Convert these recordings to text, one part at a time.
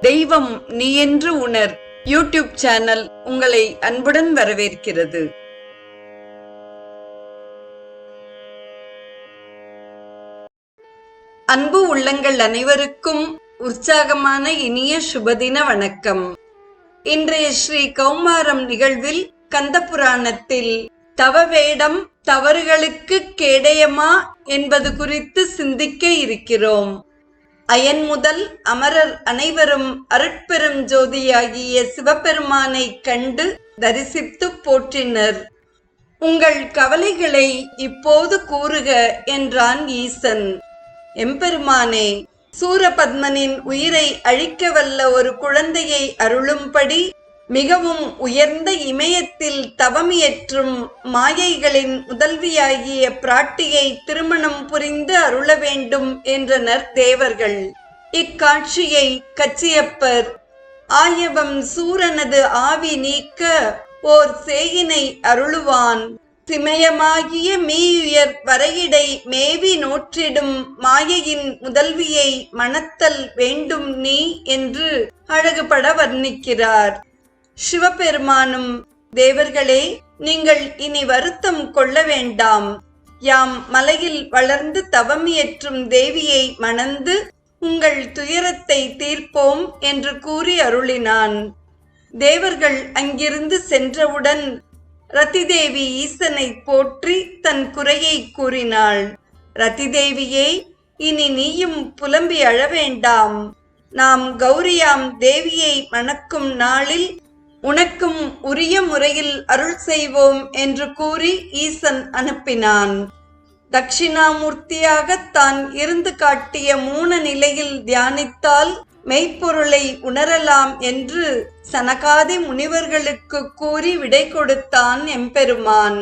தெய்வம் நீ என்று உணர். யூடியூப் சேனல் உங்களை அன்புடன் வரவேற்கிறது. அன்பு உள்ளங்கள் அனைவருக்கும் உற்சாகமான இனிய சுபதின வணக்கம். இன்றைய ஸ்ரீ கௌமாரம் நிகழ்வில் கந்த புராணத்தில் தவவேடம் தவறுகளுக்கு கேடயமா என்பது குறித்து சிந்திக்க இருக்கிறோம். அயன் முதல் அமரர் அனைவரும் அருட்பெரும் ஜோதியாகிய சிவபெருமானை கண்டு தரிசித்து போற்றினர். உங்கள் கவலைகளை இப்போது கூறுக என்றான் ஈசன். எம்பெருமானே சூரபத்மனின் உயிரை அழிக்க வல்ல ஒரு குழந்தையை அருளும்படி மிகவும் உயர்ந்த இமயத்தில் தவமியற்றும் மாயைகளின் முதல்வியாகிய பிராட்டியை திருமணம் புரிந்து அருள வேண்டும் என்றனர் தேவர்கள். இக்காட்சியை கச்சியப்பர் ஆயவம் சூரனது ஆவி நீக்க ஓர் சேயினை அருளுவான். சிமயமாகிய மீயுயர் வரையிடை மேவி நோற்றிடும் மாயையின் முதல்வியை மணத்தல் வேண்டும் நீ என்று அழகுபட வர்ணிக்கிறார். சிவபெருமானும் தேவர்களே நீங்கள் இனி வருத்தம் கொள்ள வேண்டாம். யாம் மலையில் வளர்ந்து தவமியற்றும் தேவியை மணந்து உங்கள் துயரத்தை தீர்ப்போம் என்று கூறி அருளினான். தேவர்கள் அங்கிருந்து சென்றவுடன் ரதிதேவி ஈசனை போற்றி தன் குறையை கூறினாள். ரதிதேவியே இனி நீயும் புலம்பி அழ வேண்டாம். நாம் கௌரியாம் தேவியை மணக்கும் நாளில் உனக்கும் உரிய முறையில் அருள் செய்வோம் என்று கூறி ஈசன் அனுப்பினான். தட்சிணாமூர்த்தியாக தான் இருந்து காட்டிய மூன நிலையில் தியானித்தால் மெய்ப்பொருளை உணரலாம் என்று சனகாதி முனிவர்களுக்கு கூறி விடை கொடுத்தான் எம்பெருமான்.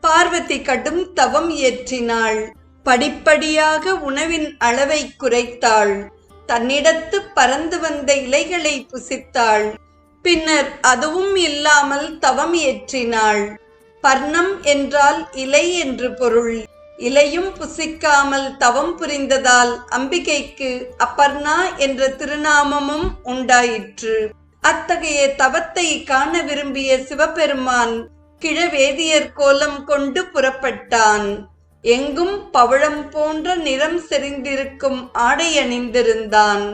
பார்வதி கடும் தவம் இயற்றினாள் படிப்படியாக உணவின் அளவை குறைத்தாள். தன்னிடத்து பறந்து வந்த இலைகளை புசித்தாள். பின்னர் அதுவும் இல்லாமல் தவம் இயற்றினாள் பர்ணம் என்றால் இலை என்று பொருள். இலையும் புசிக்காமல் தவம் புரிந்ததால் அம்பிகைக்கு அப்பர்ணா என்ற திருநாமமும் உண்டாயிற்று. அத்தகைய தவத்தை காண விரும்பிய சிவபெருமான் கிழவேதியர் கோலம் கொண்டு புறப்பட்டான். எங்கும் பவழம் போன்ற நிறம் செறிந்திருக்கும் ஆடை அணிந்திருந்தான்.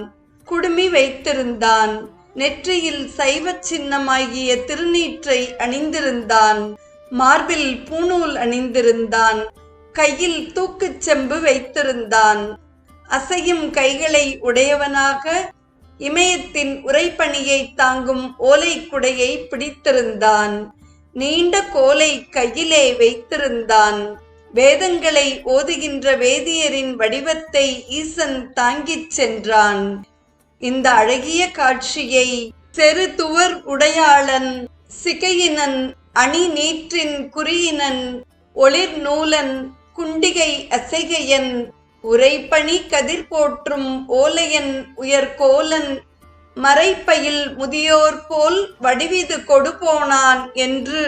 குடுமி வைத்திருந்தான். நெற்றியில் சைவ சின்னமாகிய திருநீற்றை அணிந்திருந்தான். மார்பில் பூணூல் அணிந்திருந்தான். கையில் தூக்குச் செம்பு வைத்திருந்தான். அசையும் கைகளை உடையவனாக இமயத்தின் உரைப்பணியை தாங்கும் ஓலை குடையை பிடித்திருந்தான். நீண்ட கோலை கையிலே வைத்திருந்தான். வேதங்களை ஓதுகின்ற வேதியரின் வடிவத்தை ஈசன் தாங்கிச் சென்றான். இந்த அழகிய காட்சியை செரு துவர் உடையாளன் சிகையினன் அணி நீற்றின் குறியினன் ஒளிர் நூலன் குண்டிகை அசைகையன் உரைப்பணி கதிர் போற்றும் ஓலையன் உயர்கோலன் மறைப்பையில் முதியோர் போல் வடிவிது கொடுபோனான் என்று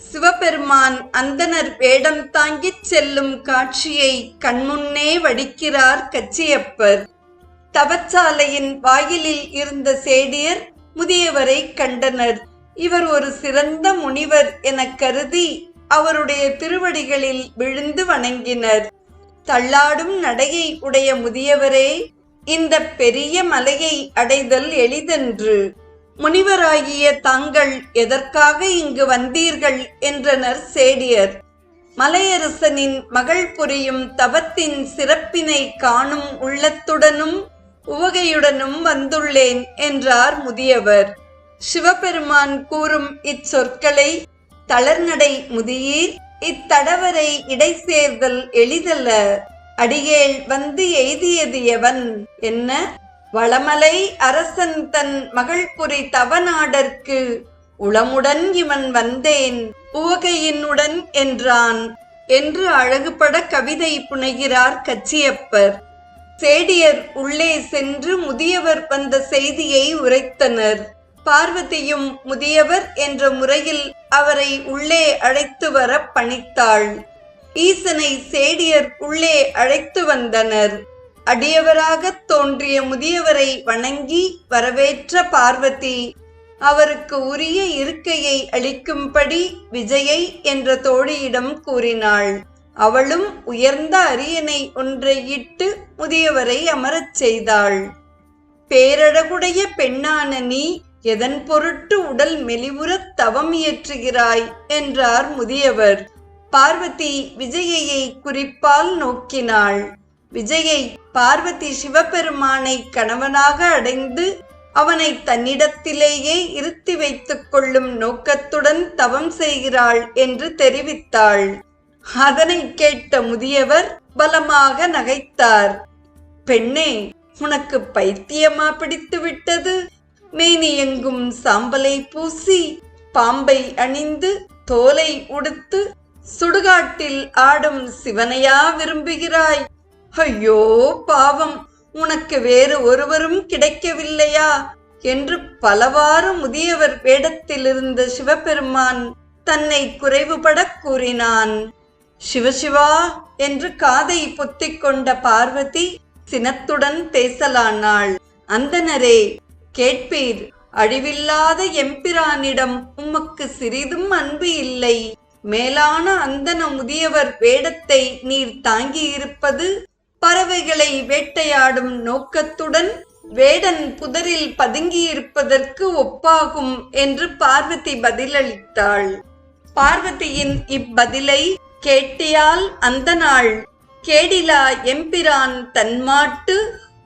சிவபெருமான் அந்தனர் வேடம் தாங்கிச் செல்லும் காட்சியை கண்முன்னே வடிக்கிறார் கச்சியப்பர். தவச்சாலையின் வாயிலில் இருந்த சேடியர் முதியவரை கண்டனர். இவர் ஒரு சிறந்த முனிவர் என கருதி அவருடைய திருவடிகளில் விழுந்து வணங்கினர். தள்ளாடும் நடையை உடைய முதியவரே இந்த பெரிய மலையை அடைதல் எளிதென்று. முனிவராகிய தாங்கள் எதற்காக இங்கு வந்தீர்கள்? என்றனர் சேடியர். மலையரசனின் மகள் புரியும் தவத்தின் சிறப்பினை காணும் உள்ளத்துடனும் உவகையுடனும் வந்துள்ளேன் என்றார் முதியவர். சிவபெருமான் கூறும் இச்சொற்களை தளர்நடை முதியீர் இத்தடவரை இடை சேர்தல் எளிதல்ல அடியேள் வந்து எய்தியது எவன் என்ன? வளமலை அரசன் தன் மகள்புரி தவநாடற்கு உளமுடன் இவன் வந்தேன் உவகையினுடன் என்றான் என்று அழகுபட கவிதை புனைகிறார் கச்சியப்பர். சேடியர் உள்ளே சென்று முதியவர் வந்த செய்தியை உரைத்தனர். பார்வதியும் முதியவர் என்ற முறையில் அவரை உள்ளே அழைத்து வர பணித்தாள். ஈசனை சேடியர் உள்ளே அழைத்து வந்தனர். அடியவராகத் தோன்றிய முதியவரை வணங்கி வரவேற்ற பார்வதி அவருக்கு உரிய இருக்கையை அளிக்கும்படி விஜயை என்ற தோழியிடம் கூறினாள். அவளும் உயர்ந்த அரியணை ஒன்றை இட்டு முதியவரை அமரச் செய்தாள். பேரழகுடைய பெண்ணான நீ எதன் பொருட்டு உடல் மெலிவுறத் தவம் இயற்றுகிறாய்? என்றார் முதியவர். பார்வதி விஜயையை குறிப்பால் நோக்கினாள். விஜயை பார்வதி சிவபெருமானை கணவனாக அடைந்து அவனை தன்னிடத்திலேயே இருத்தி வைத்துக் கொள்ளும் நோக்கத்துடன் தவம் செய்கிறாள் என்று தெரிவித்தாள். அதனை கேட்ட முதியவர் பலமாக நகைத்தார். பெண்ணே உனக்கு பைத்தியமா பிடித்து விட்டது? மேனி எங்கும் சாம்பலை பூசி பாம்பை அணிந்து தோலை உடுத்து சுடுகாட்டில் ஆடும் சிவனையா விரும்புகிறாய்? ஐயோ பாவம்! உனக்கு வேறு ஒருவரும் கிடைக்கவில்லையா? என்று பலவாறு முதியவர் வேடத்தில் இருந்த சிவபெருமான் தன்னை குறைவுபடக் கூறினான். சிவசிவா என்று காதை பொத்திக் கொண்ட பார்வதி சினத்துடன் பேசலானாள். அந்தனரே கேட்பீர். அழிவில்லாத எம்பிரானிடம் உமக்கு சிறிதும் அன்பு இல்லை. மேலான அந்தன முதியவர் வேடத்தை நீர் தாங்கியிருப்பது பறவைகளை வேட்டையாடும் நோக்கத்துடன் வேடன் புதரில் பதுங்கியிருப்பதற்கு ஒப்பாகும் என்று பார்வதி பதிலளித்தாள். பார்வதியின் இப்பதிலை கேட்டியால் அந்த நாள். கேடிலா எம்பிரான் தன்மாட்டு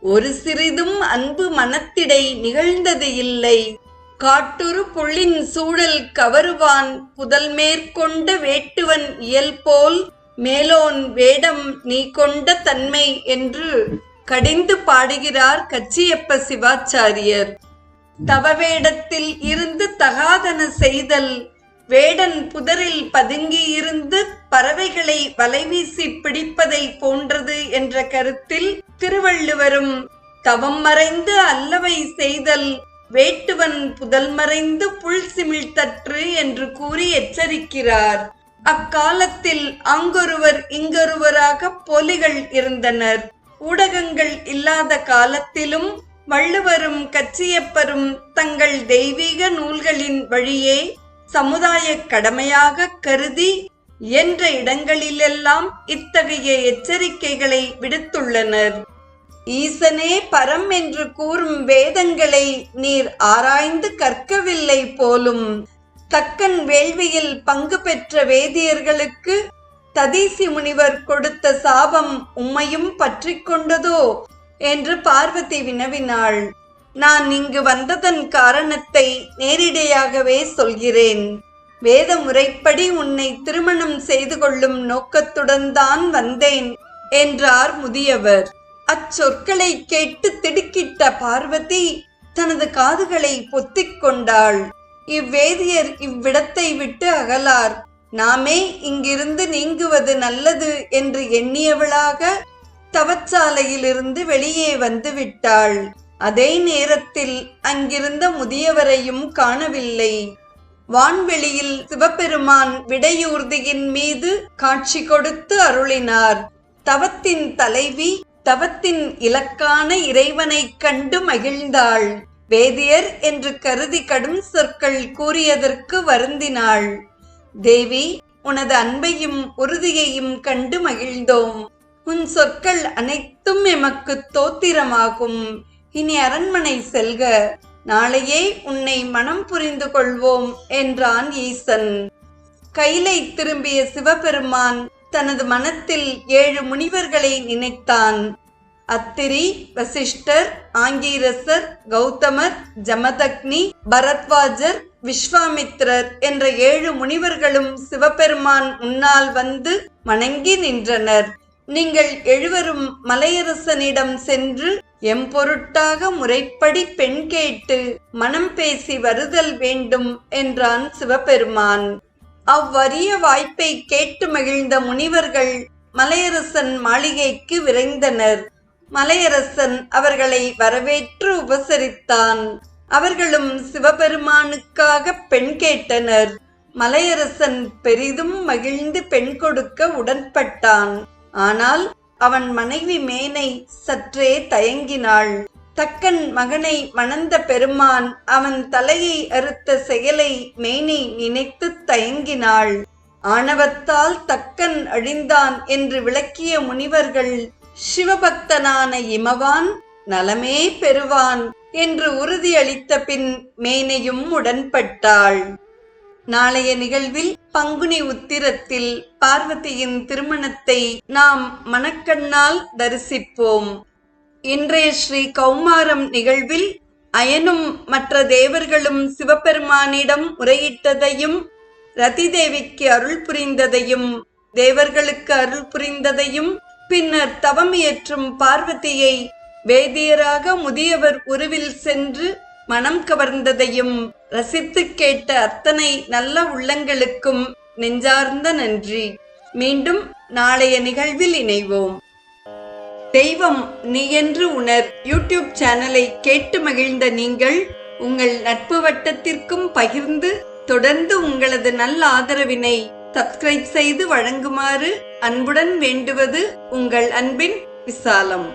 ஒரு சிறிதும் அன்பு மனத்திடை நிகழ்ந்தது இல்லை. காட்டுரு புள்ளின் சூழல் கவருவான் புதல் மேற்கொண்ட வேட்டுவன் இயல்போல் மேலோன் வேடம் நீ கொண்ட தன்மை என்று கடிந்து பாடுகிறார் கச்சியப்ப சிவாச்சாரியர். தவவேடத்தில் இருந்து தகாதன செய்தல் வேடன் புதரில் பதுங்கியிருந்து பறவைகளை வலைவீசி பிடிப்பதை போன்றது என்ற கருத்தில் திருவள்ளுவரும் தவம் மறைந்து அல்லவை செய்தல் வேட்டுவன் புதல் மறைந்து புல் சிமிழ்த்தற்று என்று கூறி எச்சரிக்கிறார். அக்காலத்தில் அங்கொருவர் இங்கொருவராக போலிகள் இருந்தனர். ஊடகங்கள் இல்லாத காலத்திலும் வள்ளுவரும் கச்சியப்பரும் தங்கள் தெய்வீக நூல்களின் வழியே சமுதாய கடமையாக கருதி என்ற இடங்களிலெல்லாம் இத்தகைய எச்சரிக்கைகளை விடுத்துள்ளனர். ஈசனே பரம் என்று கூறும் வேதங்களை நீர் ஆராய்ந்து கற்கவில்லை போலும் தக்கன் வேள்வியில் பங்கு பெற்ற வேதியர்களுக்கு ததீசி முனிவர் கொடுத்த சாபம் உம்மையும் பற்றி கொண்டதோ? என்று பார்வதி வினவினாள். நான் இங்கு வந்ததன் காரணத்தை நேரிடையாகவே சொல்கிறேன். வேத முறைப்படி உன்னை திருமணம் செய்து கொள்ளும் நோக்கத்துடன் தான் வந்தேன் என்றார் முதியவர். அச்சொற்களை கேட்டு திடுக்கிட்ட பார்வதி தனது காதுகளை பொத்திக் கொண்டாள். இவ்வேதியர் இவ்விடத்தை விட்டு அகலார். நாமே இங்கிருந்து நீங்குவது நல்லது என்று எண்ணியவளாக தவச்சாலையிலிருந்து வெளியே வந்து விட்டாள். அதே நேரத்தில் அங்கிருந்த முதியவரையும் காணவில்லை. வான்வெளியில் சிவபெருமான் விடையூர்தியின் மீது காட்சி கொடுத்து அருளினார். தவத்தின் தலைவி தவத்தின் இலக்கான இறைவனைக் கண்டு மகிழ்ந்தாள். வேதியர் என்று கருதி கடும் சொற்கள் கூறியதற்கு வருந்தினாள். தேவி உனது அன்பையும் உறுதியையும் கண்டு மகிழ்ந்தோம். உன் சொற்கள் அனைத்தும் எமக்கு தோத்திரமாகும். இனி அரண்மனை செல்க. நாளையே உன்னை மனம் புரிந்து கொள்வோம் என்றான் ஈசன். கைலை திரும்பிய சிவபெருமான் தனது மனத்தில் ஏழு முனிவர்களை நினைத்தான். அத்திரி வசிஷ்டர் ஆங்கீரசர் கௌதமர் ஜமதக்னி பரத்வாஜர் விஸ்வாமித்ரர் என்ற ஏழு முனிவர்களும் சிவபெருமான் முன்னால் வந்து வணங்கி நின்றனர். நீங்கள் எழுவரும் மலையரசனிடம் சென்று எம்பொருட்டாக முறைப்படி பெண் கேட்டு மனம் பேசி வருதல் வேண்டும் என்றான் சிவபெருமான். அவ்வரிய வாய்ப்பை கேட்டு மகிழ்ந்த முனிவர்கள் மலையரசன் மாளிகைக்கு விரைந்தனர். மலையரசன் அவர்களை வரவேற்று உபசரித்தான். அவர்களும் சிவபெருமானுக்காக பெண் கேட்டனர். மலையரசன் பெரிதும் மகிழ்ந்து பெண் கொடுக்க உடன்பட்டான். ஆனால் அவன் மனைவி மேனை சற்றே தயங்கினாள். தக்கன் மகனை மணந்த பெருமான் அவன் தலையை அறுத்த செயலை மேனை நினைத்து தயங்கினாள். ஆணவத்தால் தக்கன் அழிந்தான் என்று விளக்கிய முனிவர்கள் சிவபக்தனான இமவான் நலமே பெறுவான் என்று உறுதியளித்த பின் மேனையும் உடன்பட்டாள். நாளைய நிகழ்வில் பங்குனி உத்திரத்தில் பார்வதியின் திருமணத்தை நாம் மனக்கண்ணால் தரிசிப்போம். இன்றைய ஸ்ரீ கௌமாரம் நிகழ்வில் அயனும் மற்ற தேவர்களும் சிவபெருமானிடம் முறையிட்டதையும் ரதிதேவிக்கு அருள் புரிந்ததையும் தேவர்களுக்கு அருள் புரிந்ததையும் பின்னர் தவம் இயற்றும் பார்வதியை வேதியராக முதியவர் உருவில் சென்று மனம் கவர்ந்ததையும் ரசித்து கேட்ட அத்தனை நல்ல உள்ளங்களுக்கும் நெஞ்சார்ந்த நன்றி. மீண்டும் நாளைய நிகழ்வில் இணைவோம். தெய்வம் நீ என்று உணர் யூடியூப் சேனலை கேட்டு மகிழ்ந்த நீங்கள் உங்கள் நட்பு வட்டத்திற்கும் பகிர்ந்து தொடர்ந்து உங்களது நல்ல ஆதரவினை சப்ஸ்கிரைப் செய்து வழங்குமாறு அன்புடன் வேண்டுவது உங்கள் அன்பின் விசாலம்.